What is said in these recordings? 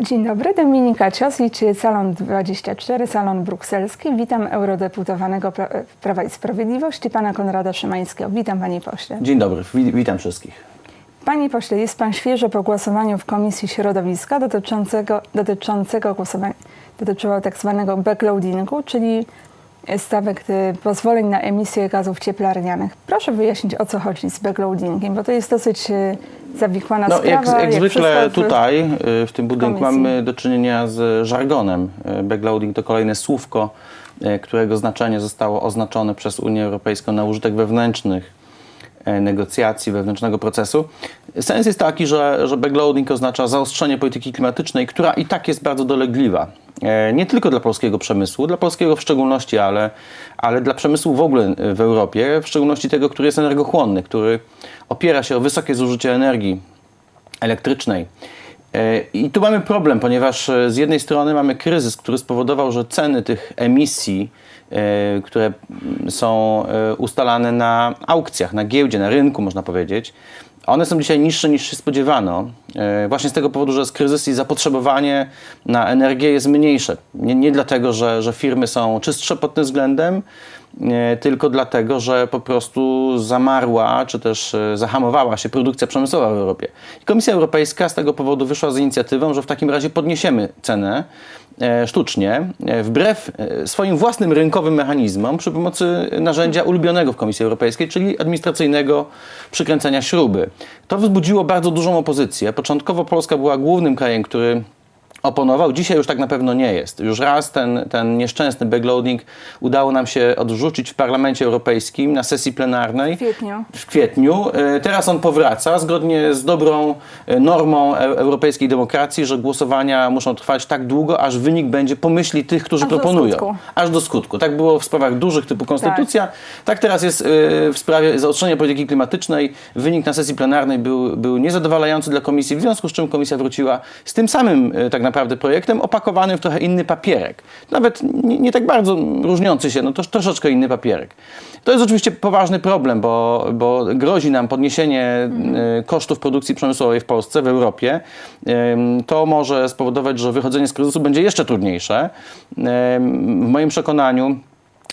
Dzień dobry, Dominika Cios, liczy Salon 24, Salon Brukselski. Witam eurodeputowanego Pra- Prawa i Sprawiedliwości, pana Konrada Szymańskiego. Witam panie pośle. Dzień dobry, wi- witam wszystkich. Panie pośle, jest pan świeżo po głosowaniu w Komisji Środowiska dotyczącego, dotyczącego głosowania, dotyczyło tak zwanego backloadingu, czyli stawek y, pozwoleń na emisję gazów cieplarnianych. Proszę wyjaśnić, o co chodzi z backloadingiem, bo to jest dosyć y, zawikłana No, sprawa. jak, jak zwykle wszystko w- tutaj, y, w tym budynku, komisji. mamy do czynienia z żargonem. Backloading to kolejne słówko, którego znaczenie zostało oznaczone przez Unię Europejską na użytek wewnętrznych negocjacji, wewnętrznego procesu. Sens jest taki, że, że backloading oznacza zaostrzenie polityki klimatycznej, która i tak jest bardzo dolegliwa. E, Nie tylko dla polskiego przemysłu, dla polskiego w szczególności, ale, ale dla przemysłu w ogóle e, w Europie, w szczególności tego, który jest energochłonny, który opiera się o wysokie zużycie energii elektrycznej. E, I tu mamy problem, ponieważ e, z jednej strony mamy kryzys, który spowodował, że ceny tych emisji, e, które mm, są e, ustalane na aukcjach, na giełdzie, na rynku, można powiedzieć, one są dzisiaj niższe niż się spodziewano. E, Właśnie z tego powodu, że jest kryzys i zapotrzebowanie na energię jest mniejsze. Nie, nie dlatego, że, że firmy są czystsze pod tym względem, tylko dlatego, że po prostu zamarła, czy też e, zahamowała się produkcja przemysłowa w Europie. Komisja Europejska z tego powodu wyszła z inicjatywą, że w takim razie podniesiemy cenę e, sztucznie, e, wbrew swoim własnym rynkowym mechanizmom, przy pomocy narzędzia ulubionego w Komisji Europejskiej, czyli administracyjnego przykręcenia śruby. To wzbudziło bardzo dużą opozycję. Początkowo Polska była głównym krajem, który oponował. Dzisiaj już tak na pewno nie jest. Już raz ten, ten nieszczęsny backloading udało nam się odrzucić w Parlamencie Europejskim na sesji plenarnej W kwietniu. w kwietniu. E, Teraz on powraca zgodnie z dobrą e, normą e- europejskiej demokracji, że głosowania muszą trwać tak długo, aż wynik będzie po myśli tych, którzy Aż do proponują. skutku. Aż do skutku. Tak było w sprawach dużych typu konstytucja. Tak, teraz jest w sprawie zaostrzenia polityki klimatycznej. Wynik na sesji plenarnej był, był niezadowalający dla komisji, w związku z czym komisja wróciła z tym samym tak naprawdę projektem, opakowanym w trochę inny papierek. Nawet nie, nie tak bardzo różniący się, no to troszeczkę inny papierek. To jest oczywiście poważny problem, bo, bo grozi nam podniesienie e, kosztów produkcji przemysłowej w Polsce, w Europie. To może spowodować, że wychodzenie z kryzysu będzie jeszcze trudniejsze. W moim przekonaniu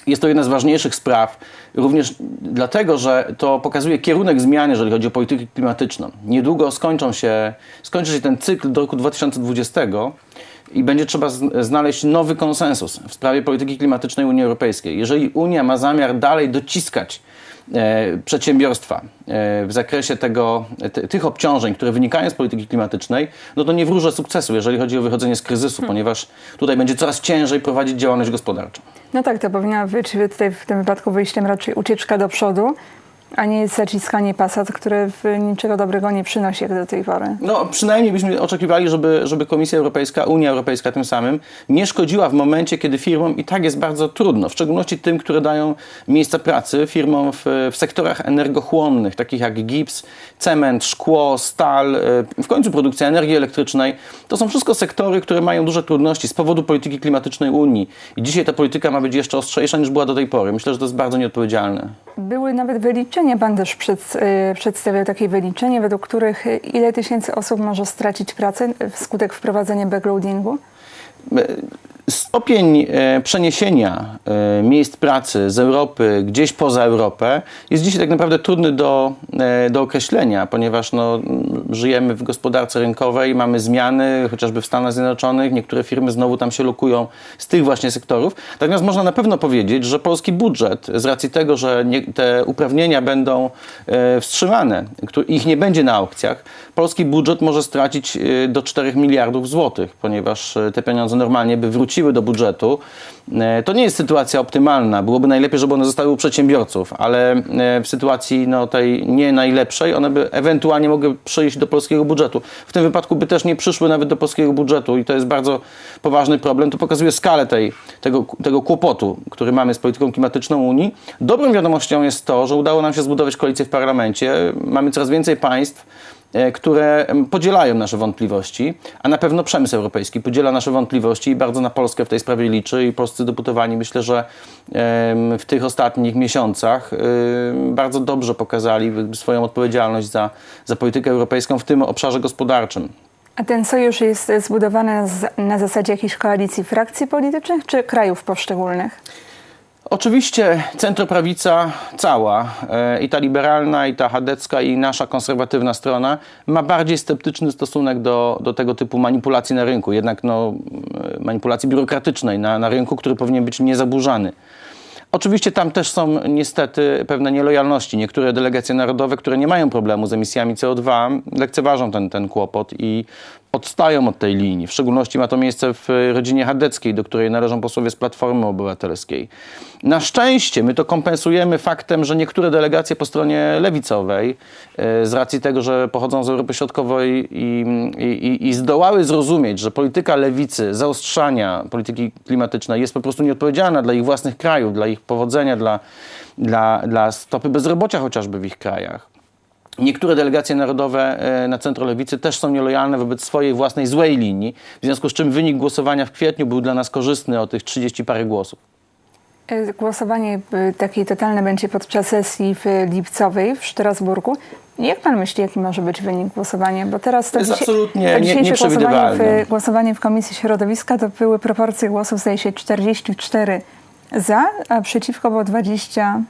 jest to jedna z ważniejszych spraw, również dlatego, że to pokazuje kierunek zmian, jeżeli chodzi o politykę klimatyczną. Niedługo skończą się, skończy się ten cykl do roku 2020 i będzie trzeba znaleźć nowy konsensus w sprawie polityki klimatycznej Unii Europejskiej. Jeżeli Unia ma zamiar dalej dociskać przedsiębiorstwa e, w zakresie tego, ty, tych obciążeń, które wynikają z polityki klimatycznej, no to nie wróżę sukcesu, jeżeli chodzi o wychodzenie z kryzysu, ponieważ tutaj będzie coraz ciężej prowadzić działalność gospodarczą. No tak, to powinna być tutaj w tym wypadku wyjściem raczej ucieczka do przodu, a nie zaciskanie pasa, które niczego dobrego nie przynosi jak do tej pory. No, przynajmniej byśmy oczekiwali, żeby, żeby Komisja Europejska, Unia Europejska tym samym nie szkodziła w momencie, kiedy firmom i tak jest bardzo trudno, w szczególności tym, które dają miejsca pracy, firmom w, w sektorach energochłonnych, takich jak gips, cement, szkło, stal, e, w końcu produkcja energii elektrycznej. To są wszystko sektory, które mają duże trudności z powodu polityki klimatycznej Unii. I dzisiaj ta polityka ma być jeszcze ostrzejsza niż była do tej pory. Myślę, że to jest bardzo nieodpowiedzialne. Były nawet wyliczenia, pan też przed, y, przedstawiał takie wyliczenie, według których y, ile tysięcy osób może stracić pracę wskutek wprowadzenia backloadingu? Stopień e, przeniesienia e, miejsc pracy z Europy gdzieś poza Europę jest dzisiaj tak naprawdę trudny do, e, do określenia, ponieważ no, żyjemy w gospodarce rynkowej, mamy zmiany, chociażby w Stanach Zjednoczonych, niektóre firmy znowu tam się lokują z tych właśnie sektorów. Natomiast można na pewno powiedzieć, że polski budżet z racji tego, że nie, te uprawnienia będą wstrzymane, ich nie będzie na aukcjach, polski budżet może stracić do 4 miliardów złotych, ponieważ te pieniądze normalnie by wróciły do budżetu. E, To nie jest sytuacja optymalna. Byłoby najlepiej, żeby one zostały u przedsiębiorców, ale e, w sytuacji no, tej nie najlepszej, one by ewentualnie mogły przyjść do polskiego budżetu. W tym wypadku by też nie przyszły nawet do polskiego budżetu i to jest bardzo poważny problem. To pokazuje skalę tej, tego, tego kłopotu, który mamy z polityką klimatyczną Unii. Dobrą wiadomością jest to, że udało nam się zbudować koalicję w parlamencie. Mamy coraz więcej państw, które em, podzielają nasze wątpliwości, a na pewno przemysł europejski podziela nasze wątpliwości i bardzo na Polskę w tej sprawie liczy i polscy deputowani myślę, że w tych ostatnich miesiącach bardzo dobrze pokazali swoją odpowiedzialność za, za politykę europejską w tym obszarze gospodarczym. A ten sojusz jest zbudowany na zasadzie jakiejś koalicji frakcji politycznych czy krajów poszczególnych? Oczywiście centroprawica cała, e, i ta liberalna, i ta chadecka, i nasza konserwatywna strona, ma bardziej sceptyczny stosunek do, do tego typu manipulacji na rynku, jednak no, e, manipulacji biurokratycznej na, na rynku, który powinien być niezaburzany. Oczywiście tam też są niestety pewne nielojalności. Niektóre delegacje narodowe, które nie mają problemu z emisjami CO2, lekceważą ten, ten kłopot i odstają od tej linii. W szczególności ma to miejsce w rodzinie chadeckiej, do której należą posłowie z Platformy Obywatelskiej. Na szczęście my to kompensujemy faktem, że niektóre delegacje po stronie lewicowej, e, z racji tego, że pochodzą z Europy Środkowej i, i, i zdołały zrozumieć, że polityka lewicy, zaostrzania polityki klimatycznej jest po prostu nieodpowiedzialna dla ich własnych krajów, dla ich powodzenia, dla, dla, dla stopy bezrobocia chociażby w ich krajach. Niektóre delegacje narodowe e, na centrolewicy też są nielojalne wobec swojej własnej złej linii, w związku z czym wynik głosowania w kwietniu był dla nas korzystny o tych 30 parę głosów. E, Głosowanie y, takie totalne będzie podczas sesji w lipcowej w Strasburgu. Jak pan myśli, jaki może być wynik głosowania? Bo teraz to, jest dzisiaj- absolutnie to nie- dzisiejsze głosowanie nieprzewidywalne. w, głosowanie w Komisji Środowiska to były proporcje głosów, zdaje się, 44 za, a przeciwko było 20.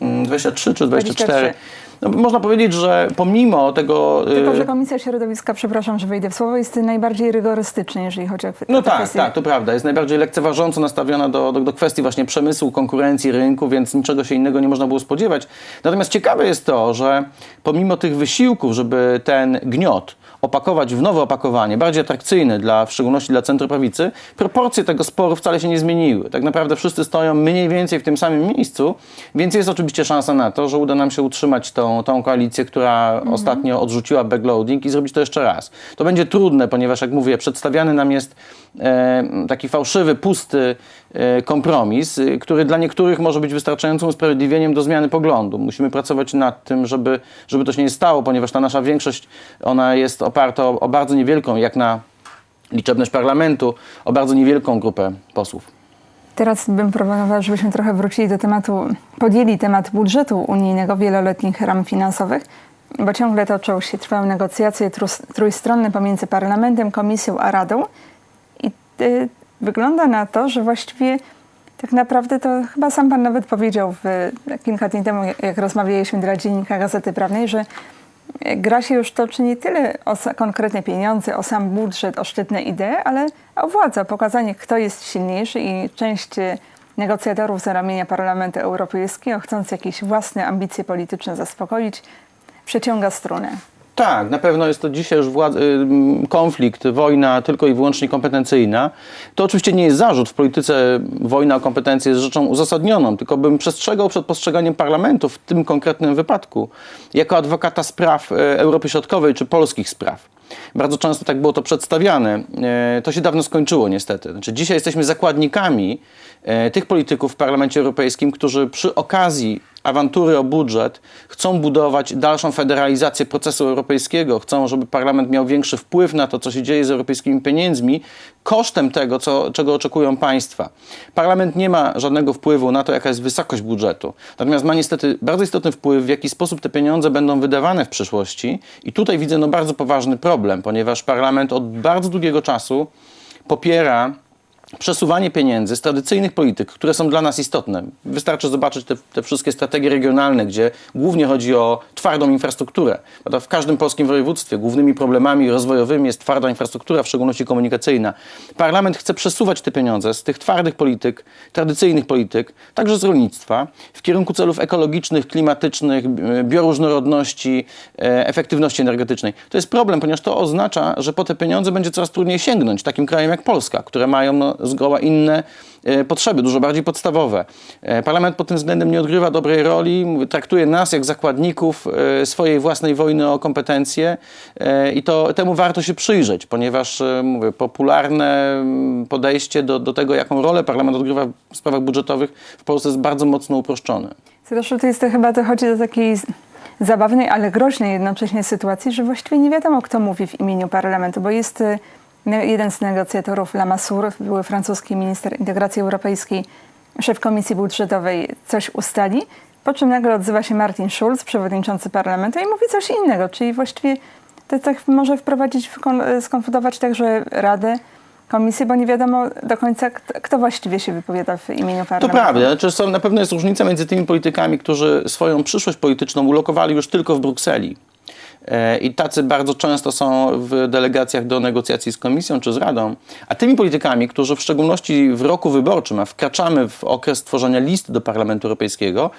Mm, 23 czy 24. 23. No, można powiedzieć, że pomimo tego. Tylko, y, że Komisja Środowiska, przepraszam, że wejdę w słowo, jest najbardziej rygorystyczna, jeżeli chodzi o No tak, kwestie. tak, to prawda. Jest najbardziej lekceważąco nastawiona do, do, do kwestii właśnie przemysłu, konkurencji, rynku, więc niczego się innego nie można było spodziewać. Natomiast ciekawe jest to, że pomimo tych wysiłków, żeby ten gniot opakować w nowe opakowanie, bardziej atrakcyjne, dla, w szczególności dla centroprawicy, proporcje tego sporu wcale się nie zmieniły. Tak naprawdę wszyscy stoją mniej więcej w tym samym miejscu, więc jest oczywiście szansa na to, że uda nam się utrzymać tą, tą koalicję, która ostatnio odrzuciła backloading i zrobić to jeszcze raz. To będzie trudne, ponieważ jak mówię, przedstawiany nam jest taki fałszywy, pusty e, kompromis, e, który dla niektórych może być wystarczającym usprawiedliwieniem do zmiany poglądu. Musimy pracować nad tym, żeby, żeby to się nie stało, ponieważ ta nasza większość, ona jest oparta o, o bardzo niewielką, jak na liczebność parlamentu, o bardzo niewielką grupę posłów. Teraz bym proponowała, żebyśmy trochę wrócili do tematu, podjęli temat budżetu unijnego, wieloletnich ram finansowych, bo ciągle toczą się, trwają negocjacje trójstronne pomiędzy Parlamentem, Komisją a Radą wygląda na to, że właściwie tak naprawdę to chyba sam pan nawet powiedział w, kilka dni temu, jak- rozmawialiśmy dla Dziennika Gazety Prawnej, że e, gra się już toczy nie tyle o konkretne pieniądze, o sam budżet, o szczytne idee, ale o władzę, o pokazanie, kto jest silniejszy i część e, negocjatorów z ramienia Parlamentu Europejskiego, chcąc jakieś własne ambicje polityczne zaspokoić, przeciąga strunę. Tak, na pewno jest to dzisiaj już konflikt, wojna tylko i wyłącznie kompetencyjna. To oczywiście nie jest zarzut. W polityce wojna o kompetencje jest rzeczą uzasadnioną, tylko bym przestrzegał przed postrzeganiem parlamentu w tym konkretnym wypadku jako adwokata spraw e, Europy Środkowej czy polskich spraw. Bardzo często tak było to przedstawiane. E, To się dawno skończyło niestety. Znaczy, dzisiaj jesteśmy zakładnikami e, tych polityków w Parlamencie Europejskim, którzy przy okazji awantury o budżet chcą budować dalszą federalizację procesu europejskiego, chcą, żeby parlament miał większy wpływ na to, co się dzieje z europejskimi pieniędzmi, kosztem tego, co, czego oczekują państwa. Parlament nie ma żadnego wpływu na to, jaka jest wysokość budżetu, natomiast ma niestety bardzo istotny wpływ, w jaki sposób te pieniądze będą wydawane w przyszłości i tutaj widzę no, bardzo poważny problem, ponieważ parlament od bardzo długiego czasu popiera przesuwanie pieniędzy z tradycyjnych polityk, które są dla nas istotne. Wystarczy zobaczyć te, te wszystkie strategie regionalne, gdzie głównie chodzi o twardą infrastrukturę. W każdym polskim województwie głównymi problemami rozwojowymi jest twarda infrastruktura, w szczególności komunikacyjna. Parlament chce przesuwać te pieniądze z tych twardych polityk, tradycyjnych polityk, także z rolnictwa, w kierunku celów ekologicznych, klimatycznych, b- bioróżnorodności, e, efektywności energetycznej. To jest problem, ponieważ to oznacza, że po te pieniądze będzie coraz trudniej sięgnąć takim krajem jak Polska, które mają no, zgoła inne e, potrzeby, dużo bardziej podstawowe. E, Parlament pod tym względem nie odgrywa dobrej roli, traktuje nas jak zakładników e, swojej własnej wojny o kompetencje i to temu warto się przyjrzeć, ponieważ mówię, popularne mm, podejście do, do tego, jaką rolę parlament odgrywa w sprawach budżetowych w Polsce jest bardzo mocno uproszczone. Zresztą to jest to chyba dochodzi do takiej zabawnej, ale groźnej jednocześnie sytuacji, że właściwie nie wiadomo, kto mówi w imieniu parlamentu, bo jest y, jeden z negocjatorów, Lamassur, były francuski minister integracji europejskiej, szef komisji budżetowej, coś ustali, po czym nagle odzywa się Martin Schulz, przewodniczący parlamentu i mówi coś innego, czyli właściwie to tak może wprowadzić, skonfundować także Radę, Komisję, bo nie wiadomo do końca, kto, właściwie się wypowiada w imieniu To parlamentu. prawda, znaczy są, na pewno jest różnica między tymi politykami, którzy swoją przyszłość polityczną ulokowali już tylko w Brukseli. E, I tacy bardzo często są w delegacjach do negocjacji z Komisją czy z Radą, a tymi politykami, którzy w szczególności w roku wyborczym, a wkraczamy w okres tworzenia list do Parlamentu Europejskiego,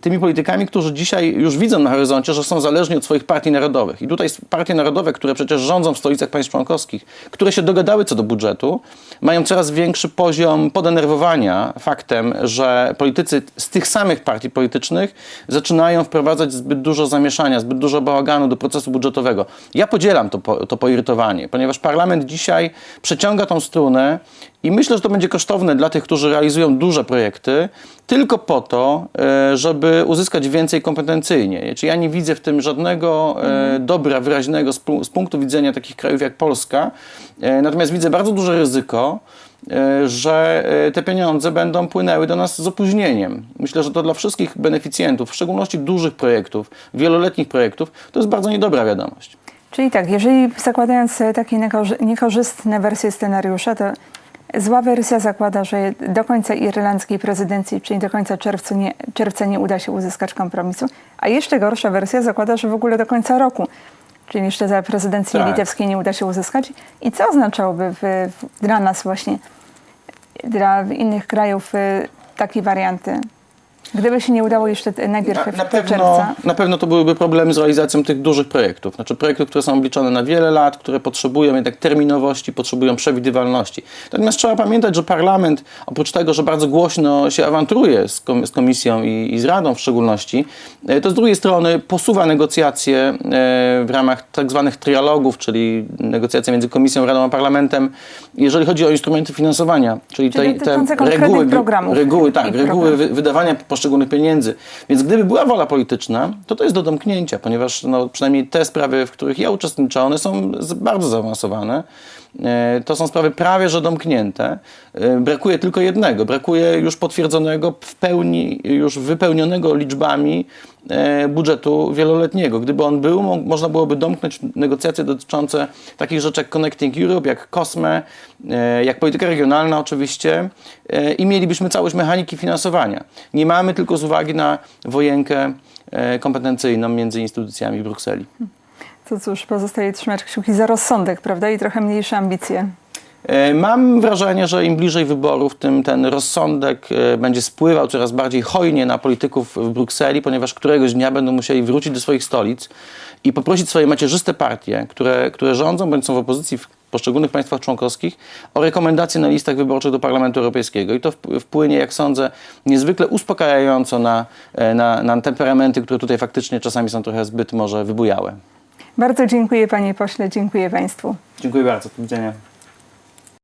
tymi politykami, którzy dzisiaj już widzą na horyzoncie, że są zależni od swoich partii narodowych. I tutaj partie narodowe, które przecież rządzą w stolicach państw członkowskich, które się dogadały co do budżetu, mają coraz większy poziom podenerwowania faktem, że politycy z tych samych partii politycznych zaczynają wprowadzać zbyt dużo zamieszania, zbyt dużo bałaganu do procesu budżetowego. Ja podzielam to, po, to poirytowanie, ponieważ parlament dzisiaj przeciąga tą strunę i myślę, że to będzie kosztowne dla tych, którzy realizują duże projekty, tylko po to, e, żeby uzyskać więcej kompetencyjnie. Czy ja nie widzę w tym żadnego e, dobra wyraźnego z, pu- z punktu widzenia takich krajów jak Polska, e, natomiast widzę bardzo duże ryzyko, że e, te pieniądze będą płynęły do nas z opóźnieniem. Myślę, że to dla wszystkich beneficjentów, w szczególności dużych projektów, wieloletnich projektów, to jest bardzo niedobra wiadomość. Czyli tak, jeżeli zakładając e, takie niekorzy- niekorzystne wersje scenariusza, to zła wersja zakłada, że do końca irlandzkiej prezydencji, czyli do końca czerwca nie, czerwca nie uda się uzyskać kompromisu, a jeszcze gorsza wersja zakłada, że w ogóle do końca roku, czyli jeszcze za prezydencji Tak. litewskiej nie uda się uzyskać. I co oznaczałoby w, w, dla nas właśnie, dla innych krajów y, takie warianty? Gdyby się nie udało jeszcze najpierw Na, na, pewno, czerwca. na pewno to byłyby problemy z realizacją tych dużych projektów. Znaczy projektów, które są obliczone na wiele lat, które potrzebują jednak terminowości, potrzebują przewidywalności. Natomiast trzeba pamiętać, że parlament, oprócz tego, że bardzo głośno się awanturuje z, kom, z komisją i, i z Radą w szczególności, e, to z drugiej strony posuwa negocjacje e, w ramach tak zwanych trialogów, czyli negocjacje między komisją, Radą a parlamentem, jeżeli chodzi o instrumenty finansowania, czyli, Czyli te, te reguły, reguły, tak, reguły programów. wydawania poszczególnych pieniędzy. Więc gdyby była wola polityczna, to to jest do domknięcia, ponieważ no, przynajmniej te sprawy, w których ja uczestniczę, one są bardzo zaawansowane. E, To są sprawy prawie że domknięte. E, Brakuje tylko jednego. Brakuje już potwierdzonego, w pełni już wypełnionego liczbami budżetu wieloletniego. Gdyby on był, mo- można byłoby domknąć negocjacje dotyczące takich rzeczy jak Connecting Europe, jak COSME, e, jak polityka regionalna oczywiście e, i mielibyśmy całość mechaniki finansowania. Nie mamy tylko z uwagi na wojenkę e, kompetencyjną między instytucjami w Brukseli. To cóż, pozostaje trzymać kciuki za rozsądek, prawda? I trochę mniejsze ambicje. E, Mam wrażenie, że im bliżej wyborów, tym ten rozsądek e, będzie spływał coraz bardziej hojnie na polityków w Brukseli, ponieważ któregoś dnia będą musieli wrócić do swoich stolic i poprosić swoje macierzyste partie, które, które rządzą bądź są w opozycji w poszczególnych państwach członkowskich, o rekomendacje na listach wyborczych do Parlamentu Europejskiego. I to wp- wpłynie, jak sądzę, niezwykle uspokajająco na, e, na, na temperamenty, które tutaj faktycznie czasami są trochę zbyt może wybujałe. Bardzo dziękuję panie pośle, dziękuję państwu. Dziękuję bardzo. Do widzenia.